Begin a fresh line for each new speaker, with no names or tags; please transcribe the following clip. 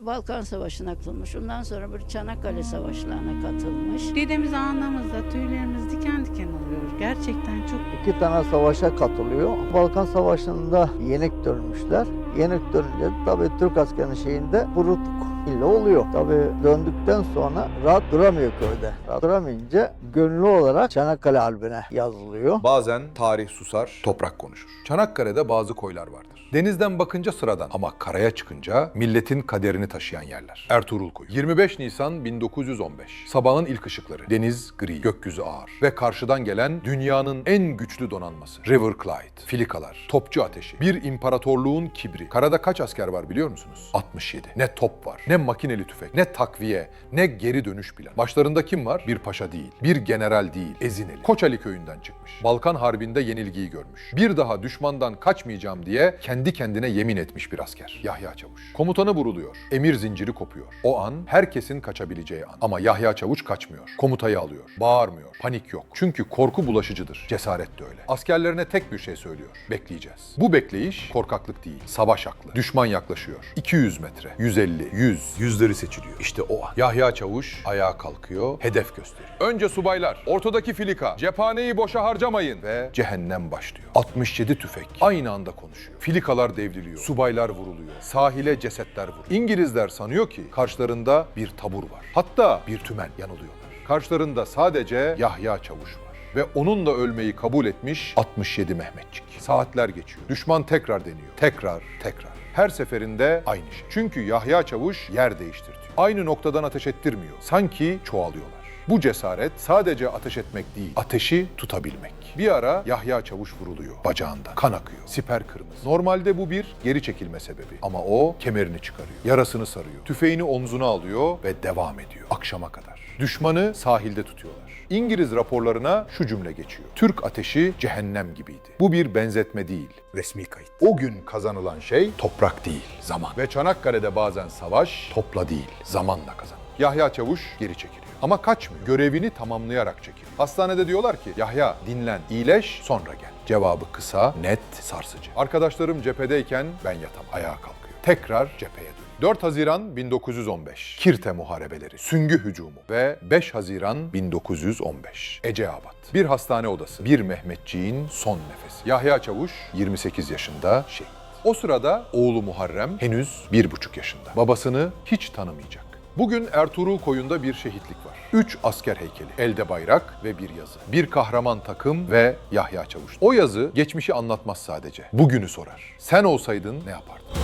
Balkan Savaşı'na katılmış. Ondan sonra bir Çanakkale Savaşlarına katılmış.
Dediğimiz anlamızda tüylerimiz diken diken oluyor. Gerçekten çok
İki tane savaşa katılıyor. Balkan Savaşı'nda yenik dönmüşler. Yenik dönünce tabii Türk askerinin şeyinde burukluk illa oluyor. Tabii döndükten sonra rahat duramıyor köyde. Rahat duramayınca gönüllü olarak Çanakkale Harbi'ne yazılıyor.
Bazen tarih susar, toprak konuşur. Çanakkale'de bazı koylar vardır. Denizden bakınca sıradan ama karaya çıkınca milletin kaderini taşıyan yerler. Ertuğrul Koyu. 25 Nisan 1915. Sabahın ilk ışıkları. Deniz gri, gökyüzü ağır ve karşıdan gelen dünyanın en güçlü donanması. River Clyde, filikalar, topçu ateşi, bir imparatorluğun kibri. Karada kaç asker var biliyor musunuz? 67. Ne top var, ne makineli tüfek, ne takviye, ne geri dönüş planı. Başlarında kim var? Bir paşa değil, bir general değil, Ezineli. Koçali köyünden çıkmış. Balkan Harbi'nde yenilgiyi görmüş. Bir daha düşmandan kaçmayacağım diye kendi kendine yemin etmiş bir asker. Yahya Çavuş. Komutanı vuruluyor. Emir zinciri kopuyor. O an herkesin kaçabileceği an. Ama Yahya Çavuş kaçmıyor. Komutayı alıyor. Bağırmıyor. Panik yok. Çünkü korku bulaşıcıdır. Cesaret de öyle. Askerlerine tek bir şey söylüyor. Bekleyeceğiz. Bu bekleyiş korkaklık değil. Savaş aklı. Düşman yaklaşıyor. 200 metre, 150, 100. Yüzleri seçiliyor. İşte o an. Yahya Çavuş ayağa kalkıyor. Hedef gösteriyor. Önce subaylar. Ortadaki filika. Cephaneyi boşa harcamayın. Ve cehennem başlıyor. 67 tüfek. Aynı anda konuşuyor. Filikalar devriliyor. Subaylar vuruluyor. Sahile cesetler vuruluyor. İngilizler sanıyor ki karşılarında bir tabur var. Hatta bir tümen yanılıyorlar. Karşılarında sadece Yahya Çavuş var ve onunla ölmeyi kabul etmiş 67 Mehmetçik. Saatler geçiyor. Düşman tekrar deniyor. Tekrar, tekrar. Her seferinde aynı şey. Çünkü Yahya Çavuş yer değiştirtiyor. Aynı noktadan ateş ettirmiyor. Sanki çoğalıyorlar. Bu cesaret sadece ateş etmek değil, ateşi tutabilmek. Bir ara Yahya Çavuş vuruluyor bacağında. Kan akıyor. Siper kırmızı. Normalde bu bir geri çekilme sebebi. Ama o kemerini çıkarıyor. Yarasını sarıyor. Tüfeğini omzuna alıyor ve devam ediyor. Akşama kadar. Düşmanı sahilde tutuyorlar. İngiliz raporlarına şu cümle geçiyor. Türk ateşi cehennem gibiydi. Bu bir benzetme değil, resmi kayıt. O gün kazanılan şey toprak değil, zaman. Ve Çanakkale'de bazen savaş topla değil, zamanla kazanır. Yahya Çavuş geri çekiliyor. Ama kaçmıyor. Görevini tamamlayarak çekiliyor. Hastanede diyorlar ki Yahya dinlen, iyileş, sonra gel. Cevabı kısa, net, sarsıcı. Arkadaşlarım cephedeyken ben yatam, ayağa kalkıyor. Tekrar cepheye dönüyor. 4 Haziran 1915 Kirte Muharebeleri, Süngü Hücumu ve 5 Haziran 1915 Eceabat. Bir hastane odası, bir Mehmetçiğin son nefesi. Yahya Çavuş 28 yaşında şehit. O sırada oğlu Muharrem henüz bir buçuk yaşında. Babasını hiç tanımayacak. Bugün Ertuğrul Koyun'da bir şehitlik var. Üç asker heykeli, elde bayrak ve bir yazı. Bir kahraman takım ve Yahya Çavuş. O yazı geçmişi anlatmaz sadece. Bugünü sorar. Sen olsaydın ne yapardın?